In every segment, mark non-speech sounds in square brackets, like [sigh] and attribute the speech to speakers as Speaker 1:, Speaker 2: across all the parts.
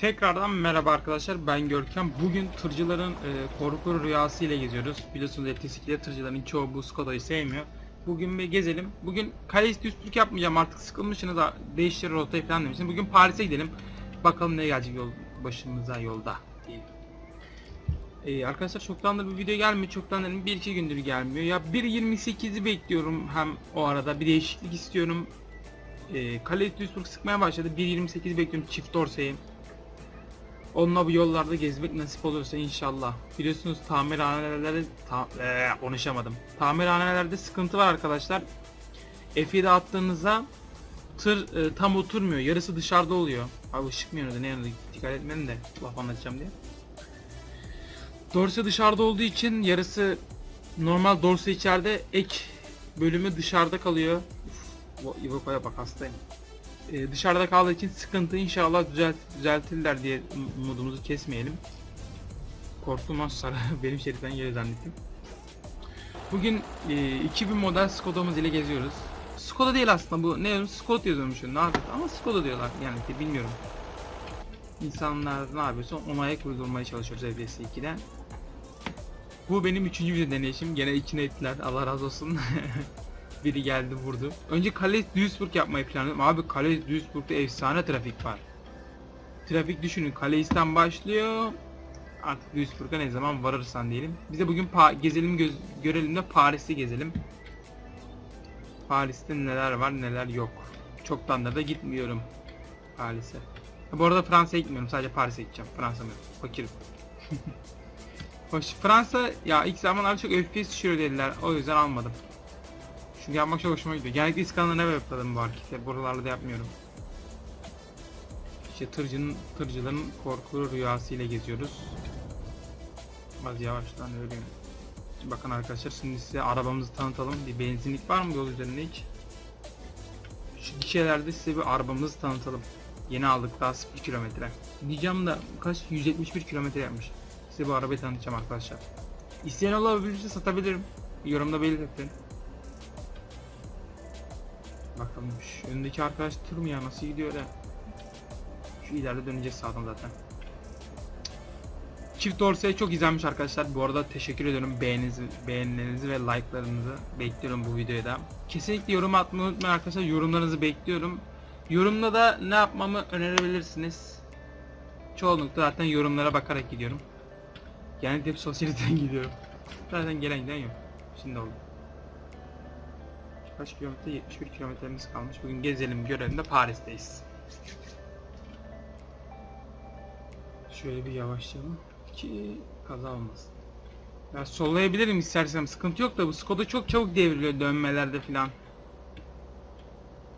Speaker 1: Tekrardan merhaba arkadaşlar ben Görkem. Bugün tırcıların e, korku rüyası ile geziyoruz. Biliyorsunuz etkisiyle tırcıların çoğu bu Skoda'yı sevmiyor. Bugün bir gezelim. Bugün Calais Duisburg yapmayacağım artık sıkılmışsınız da değiştir rotayı falan demişsiniz. Bugün Paris'e gidelim. Bakalım ne gelecek yol başımıza yolda. Ee, arkadaşlar çoktandır bir video gelmiyor. Çoktan dedim 1-2 gündür gelmiyor. Ya 1.28'i bekliyorum hem o arada bir değişiklik istiyorum. Ee, Calais Duisburg sıkmaya başladı. 1.28 bekliyorum çift dorseyi. Onunla bu yollarda gezmek nasip olursa inşallah. Biliyorsunuz tamirhanelerde ta Eee, konuşamadım. Tamirhanelerde sıkıntı var arkadaşlar. F7 attığınızda tır e, tam oturmuyor. Yarısı dışarıda oluyor. Abi ışık mı yanıyordu ne yanıyordu dikkat etmedim de laf anlatacağım diye. Dorse dışarıda olduğu için yarısı normal dorse içeride ek bölümü dışarıda kalıyor. Uf, Ivoko'ya bak hastayım. Ee, dışarıda kaldığı için sıkıntı inşallah düzelt düzeltirler diye um- umudumuzu kesmeyelim. Korktum az [laughs] benim şeriften geri zannettim. Bugün e, 2000 model Skoda'mız ile geziyoruz. Skoda değil aslında bu ne yazıyor? Skoda yazıyormuş ne yapıyor ama Skoda diyorlar yani bilmiyorum. İnsanlar ne yapıyorsa ona ayak uydurmaya çalışıyoruz FDS 2'de. Bu benim üçüncü video deneyişim. Gene içine ettiler. Allah razı olsun. [laughs] Biri geldi vurdu. Önce Calais Duisburg yapmayı planladım. Abi Calais Duisburg'da efsane trafik var. Trafik düşünün Calais'ten başlıyor. Artık Duisburg'a ne zaman varırsan diyelim. Biz de bugün pa- gezelim göz görelim de Paris'i gezelim. Paris'te neler var neler yok. Çoktandır da gitmiyorum Paris'e. Bu arada Fransa'ya gitmiyorum. Sadece Paris'e gideceğim. Fransa mı? Fakirim. [laughs] Hoş Fransa ya ilk zamanlar çok FPS düşürüyor dediler. O yüzden almadım. Çünkü yapmak çok hoşuma gidiyor. Genellikle İskandinavya yapmadım bu hareketi. Buralarda da yapmıyorum. İşte tırcının, tırcıların korkulu rüyasıyla geziyoruz. Az yavaştan öyle. Bakın arkadaşlar şimdi size arabamızı tanıtalım. Bir benzinlik var mı yol üzerinde hiç? Şu gişelerde size bir arabamızı tanıtalım. Yeni aldık daha 0 kilometre. Diyeceğim da kaç 171 kilometre yapmış. Size bu arabayı tanıtacağım arkadaşlar. İsteyen olabilirse satabilirim. Yorumda belirtin. Bakalım şu öndeki arkadaş tır nasıl gidiyor öyle? Şu ileride döneceğiz sağdan zaten. Çift dorseye çok izlenmiş arkadaşlar. Bu arada teşekkür ediyorum beğeninizi, beğenilerinizi ve like'larınızı bekliyorum bu videoya da. Kesinlikle yorum atmayı unutmayın arkadaşlar. Yorumlarınızı bekliyorum. Yorumda da ne yapmamı önerebilirsiniz. Çoğunlukla zaten yorumlara bakarak gidiyorum. Genellikle hep sosyaliten [laughs] gidiyorum. Zaten gelen giden yok. Şimdi oldu. Kaç kilometre? 71 kilometremiz kalmış. Bugün gezelim görelim de Paris'teyiz. Şöyle bir yavaşlayalım ki kaza olmasın. Ya sollayabilirim istersem sıkıntı yok da bu Skoda çok çabuk devriliyor dönmelerde filan.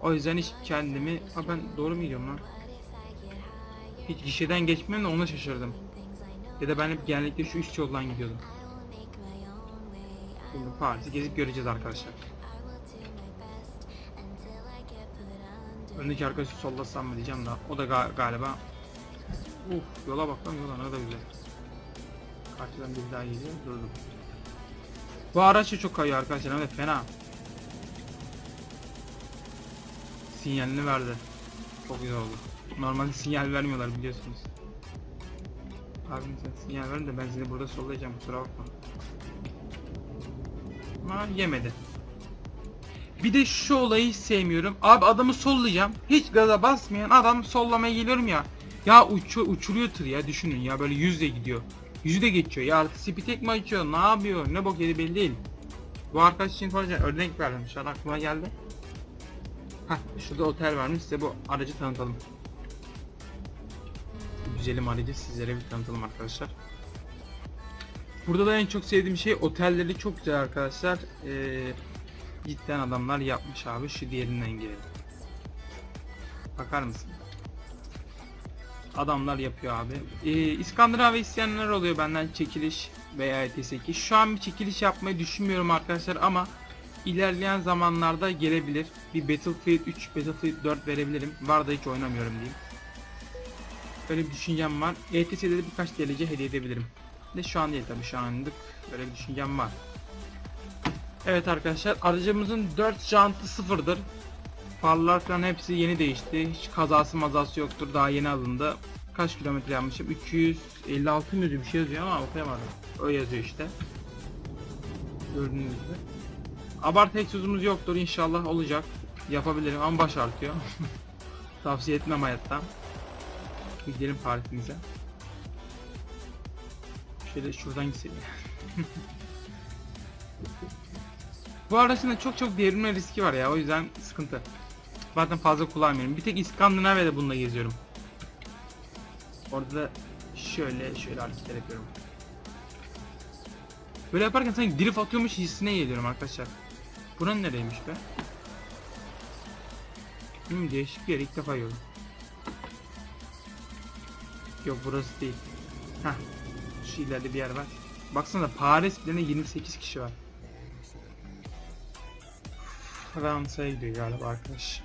Speaker 1: O yüzden hiç kendimi... Ha ben doğru mu gidiyorum lan? Hiç gişeden geçmiyorum da ona şaşırdım. Ya da ben hep genellikle şu üst yoldan gidiyordum. Şimdi Paris'i gezip göreceğiz arkadaşlar. Öndeki arkadaşı sollasam mı diyeceğim da o da ga- galiba Uf yola bak lan yola ne kadar güzel. Karşıdan bir daha geliyor durdum. Bu araç da çok kayıyor arkadaşlar evet fena. Sinyalini verdi. Çok güzel oldu. Normalde sinyal vermiyorlar biliyorsunuz. Abi sen sinyal verin de ben seni burada sollayacağım kusura bakma. Ama yemedi. Bir de şu olayı hiç sevmiyorum. Abi adamı sollayacağım. Hiç gaza basmayan adam sollamaya geliyorum ya. Ya uçu, uçuruyor tır ya düşünün ya böyle yüzle gidiyor. Yüzü de geçiyor ya spitek mi açıyor ne yapıyor ne bok yedi belli değil. Bu arkadaş için falan örnek verdim şu an aklıma geldi. Hah şurada otel varmış size bu aracı tanıtalım. Güzelim aracı sizlere bir tanıtalım arkadaşlar. Burada da en çok sevdiğim şey otelleri çok güzel arkadaşlar. Ee, cidden adamlar yapmış abi şu diğerinden girelim. Bakar mısın? Adamlar yapıyor abi. Ee, İskandinavya isteyenler oluyor benden çekiliş veya ETS2. Şu an bir çekiliş yapmayı düşünmüyorum arkadaşlar ama ilerleyen zamanlarda gelebilir. Bir Battlefield 3, Battlefield 4 verebilirim. Var da hiç oynamıyorum diyeyim. Böyle bir düşüncem var. ETS'de de birkaç DLC hediye edebilirim. De şu an değil tabii şu anlık böyle bir düşüncem var. Evet arkadaşlar aracımızın 4 jantı sıfırdır. Farlar falan hepsi yeni değişti. Hiç kazası mazası yoktur. Daha yeni alındı. kaç kilometre yapmışım? 256 mı bir şey yazıyor ama okuyamadım. O yazıyor işte. Gördüğünüz gibi. Abartı egzozumuz yoktur inşallah olacak. Yapabilirim ama baş artıyor. [laughs] Tavsiye etmem hayatta. Gidelim Paris'imize. Şöyle şuradan gitselim. [laughs] Bu aracın çok çok devrilme riski var ya o yüzden sıkıntı. Zaten fazla kullanmıyorum. Bir tek İskandinavya'da bununla geziyorum. Orada da şöyle şöyle hareketler yapıyorum. Böyle yaparken sanki drift atıyormuş hissine geliyorum arkadaşlar. Buranın nereymiş be? Hmm, değişik bir yer ilk defa gördüm. Yok burası değil. Heh. Şu ileride bir yer var. Baksana Paris birine 28 kişi var. Fransa'ya gidiyor galiba arkadaş.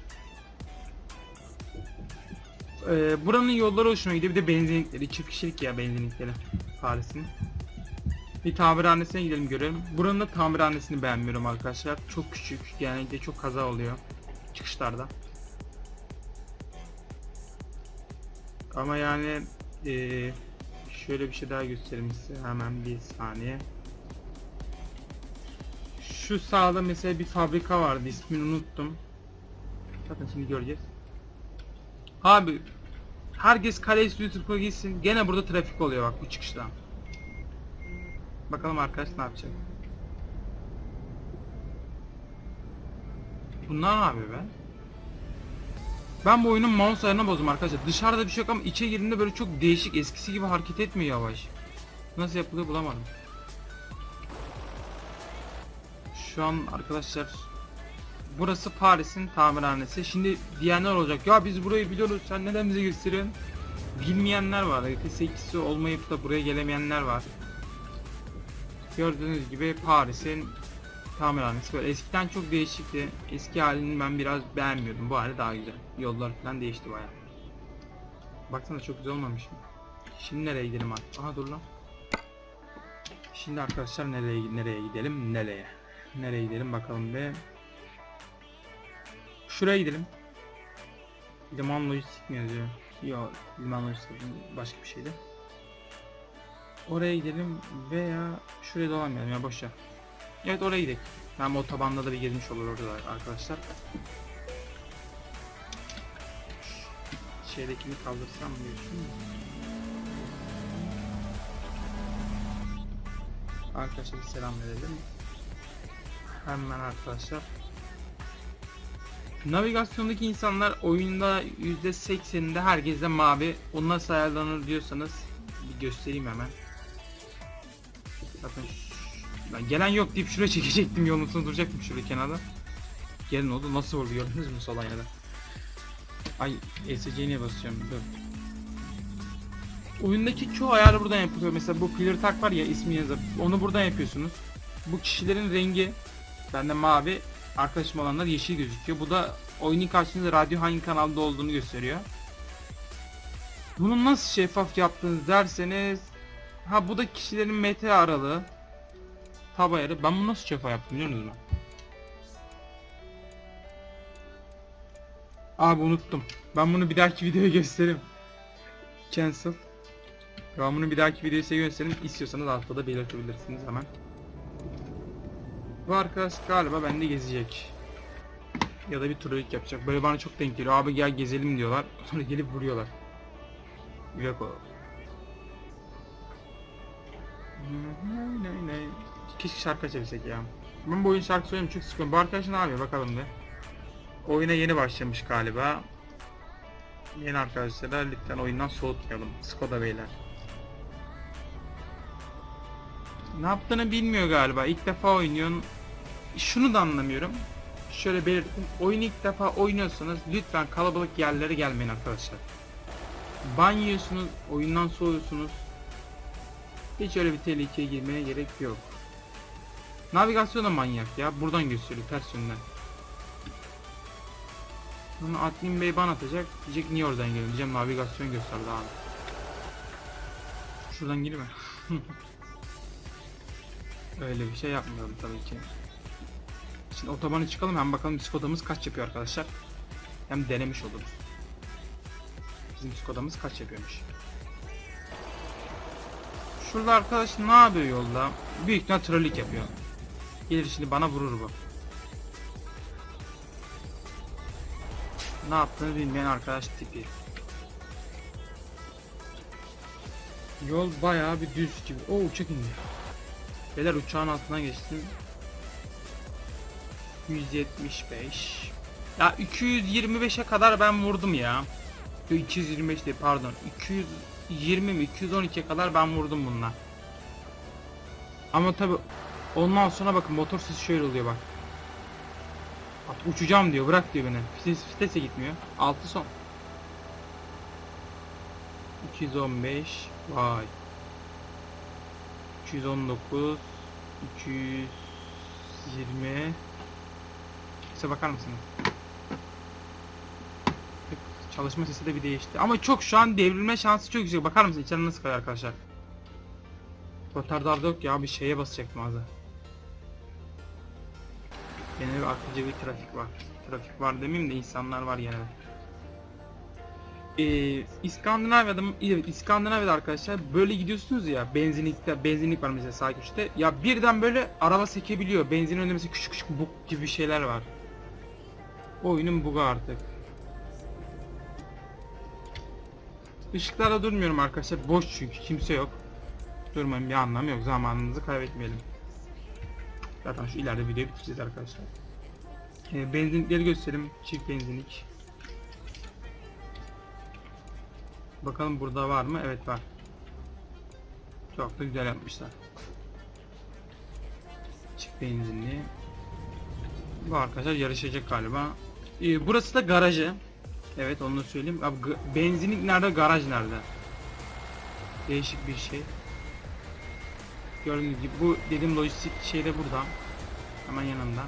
Speaker 1: Ee, buranın yolları hoşuma gidiyor. Bir de benzinlikleri. Çift kişilik ya benzinlikleri. Paris'in. Bir tamirhanesine gidelim görelim. Buranın da tamirhanesini beğenmiyorum arkadaşlar. Çok küçük. Genellikle çok kaza oluyor. Çıkışlarda. Ama yani eee, şöyle bir şey daha göstereyim size. Hemen bir saniye. Şu sağda mesela bir fabrika vardı. ismini unuttum. Zaten şimdi göreceğiz. Abi herkes kale YouTube'a gitsin. Gene burada trafik oluyor bak bu çıkışta. Bakalım arkadaş ne yapacak. Bunlar ne yapıyor be? Ben bu oyunun mouse ayarını bozdum arkadaşlar. Dışarıda bir şey yok ama içe girdiğimde böyle çok değişik eskisi gibi hareket etmiyor yavaş. Nasıl yapılıyor bulamadım. Şu an arkadaşlar burası Paris'in tamirhanesi. Şimdi diyenler olacak. Ya biz burayı biliyoruz. Sen neden bize gösteriyorsun? Bilmeyenler var. FS2'si olmayıp da buraya gelemeyenler var. Gördüğünüz gibi Paris'in tamirhanesi böyle eskiden çok değişikti. Eski halini ben biraz beğenmiyordum. Bu hali daha güzel. Yollar falan değişti baya. Baksana çok güzel olmamış mı? Şimdi nereye gidelim artık? Aha dur lan. Şimdi arkadaşlar nereye nereye gidelim? Nereye? Nereye gidelim bakalım be. Şuraya gidelim. Liman lojistik mi yazıyor? Yok, liman lojistik başka bir şeydi. Oraya gidelim veya şuraya dolanmayalım ya boşver. Evet oraya gidelim. Hem otobanda da bir girmiş olur orada arkadaşlar. Şeydekini kaldırsam diyorsun? Arkadaşlar selam verelim. Hemen arkadaşlar. Navigasyondaki insanlar oyunda %80'inde herkeste mavi. O nasıl diyorsanız bir göstereyim hemen. Ş- ben gelen yok deyip şuraya çekecektim yolun üstüne duracaktım şurada kenarda. Gelin oldu nasıl vurdu gördünüz mü sol ayağına? Ay ESC'ye basıyorum dur. Oyundaki çoğu ayarı buradan yapılıyor. Mesela bu clear tag var ya ismi yazıp onu buradan yapıyorsunuz. Bu kişilerin rengi bende mavi, arkadaşım olanlar yeşil gözüküyor. Bu da oyunun karşınızda radyo hangi kanalda olduğunu gösteriyor. Bunu nasıl şeffaf yaptınız derseniz ha bu da kişilerin meta aralığı tab ayarı. Ben bunu nasıl şeffaf yaptım biliyor musunuz? Abi unuttum. Ben bunu bir dahaki videoya gösteririm. Cancel. Ben bunu bir dahaki videoya gösteririm. İstiyorsanız altta da belirtebilirsiniz hemen. Bu arkadaş galiba bende gezecek. Ya da bir turist yapacak. Böyle bana çok denk geliyor. Abi gel gezelim diyorlar. [laughs] Sonra gelip vuruyorlar. Yok o. Keşke şarkı açabilsek ya. Ben bu oyun şarkı söyleyeyim çok sıkıyorum. Bu arkadaş ne yapıyor bakalım bir. Oyuna yeni başlamış galiba. Yeni arkadaşlara lütfen oyundan soğutmayalım. Skoda beyler. Ne yaptığını bilmiyor galiba. İlk defa oynuyorsun. Şunu da anlamıyorum. Şöyle belirttim. Oyunu ilk defa oynuyorsanız lütfen kalabalık yerlere gelmeyin arkadaşlar. Ban oyundan soğuyorsunuz. Hiç öyle bir tehlikeye girmeye gerek yok. Navigasyon da manyak ya. Buradan gösteriyor ters yönden. Bunu admin bey ban atacak. Diyecek niye oradan geliyor? Diyeceğim navigasyon gösterdi abi. Şuradan girme. [laughs] Öyle bir şey yapmıyorum tabii ki. Şimdi otobana çıkalım hem bakalım Skoda'mız kaç yapıyor arkadaşlar. Hem denemiş oluruz. Bizim Skoda'mız kaç yapıyormuş. Şurada arkadaş ne yapıyor yolda? Büyük ihtimal trollik yapıyor. Gelir şimdi bana vurur bu. Ne yaptığını bilmeyen arkadaş tipi. Yol bayağı bir düz gibi. Oo uçak indi. Beyler uçağın altından geçtim. 175. Ya 225'e kadar ben vurdum ya. Yo, 225 değil pardon. 220 mi 212'ye kadar ben vurdum bununla. Ama tabi ondan sonra bakın motor sesi şöyle oluyor bak. Bak uçacağım diyor bırak diyor beni. Vites, vitese gitmiyor. 6 son. 215 vay. 219 220 Size bakar mısınız? Çalışma sesi de bir değişti. Ama çok şu an devrilme şansı çok yüksek. Bakar mısın içeride nasıl kalıyor arkadaşlar? Rotardarda yok ya bir şeye basacaktım az daha. Yine bir akıcı bir trafik var. Trafik var demeyeyim de insanlar var yine. Ee, İskandinavya'da evet, İskandinavya'da arkadaşlar böyle gidiyorsunuz ya benzinlikte benzinlik var mesela sağ köşede ya birden böyle araba sekebiliyor benzin önünde mesela küçük küçük bug gibi şeyler var oyunun bug'u artık Işıklarda durmuyorum arkadaşlar boş çünkü kimse yok durmanın bir anlamı yok zamanınızı kaybetmeyelim zaten şu ileride videoyu bitireceğiz arkadaşlar ee, benzinlikleri göstereyim çift benzinlik Bakalım burada var mı? Evet var. Çok da güzel yapmışlar. Çift benzinli. Bu arkadaşlar yarışacak galiba. Ee, burası da garajı. Evet onu da söyleyeyim. Abi benzinlik nerede? Garaj nerede? Değişik bir şey. Gördüğünüz gibi bu dediğim lojistik şey de burada. Hemen yanında.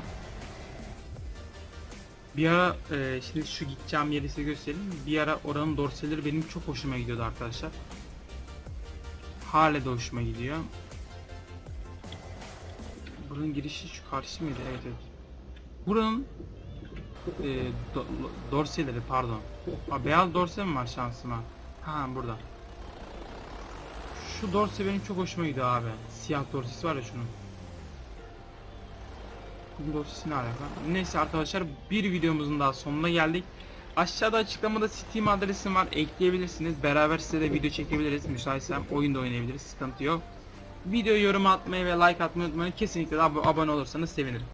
Speaker 1: Bir ara e, şimdi şu gideceğim yeri size göstereyim. Bir ara oranın dorseleri benim çok hoşuma gidiyordu arkadaşlar. Hala da hoşuma gidiyor. Buranın girişi şu karşı mıydı? Evet evet. Buranın e, do, dorseleri pardon. Aa, beyaz dorse mi var şansıma? Ha burada. Şu dorse benim çok hoşuma gidiyor abi. Siyah dorsesi var ya şunun. Bu dosyası ne alaka? Neyse arkadaşlar bir videomuzun daha sonuna geldik. Aşağıda açıklamada Steam adresim var ekleyebilirsiniz. Beraber size de video çekebiliriz. Müsaitsem oyun da oynayabiliriz. Sıkıntı yok. Video yorum atmayı ve like atmayı unutmayın. Kesinlikle abone olursanız sevinirim.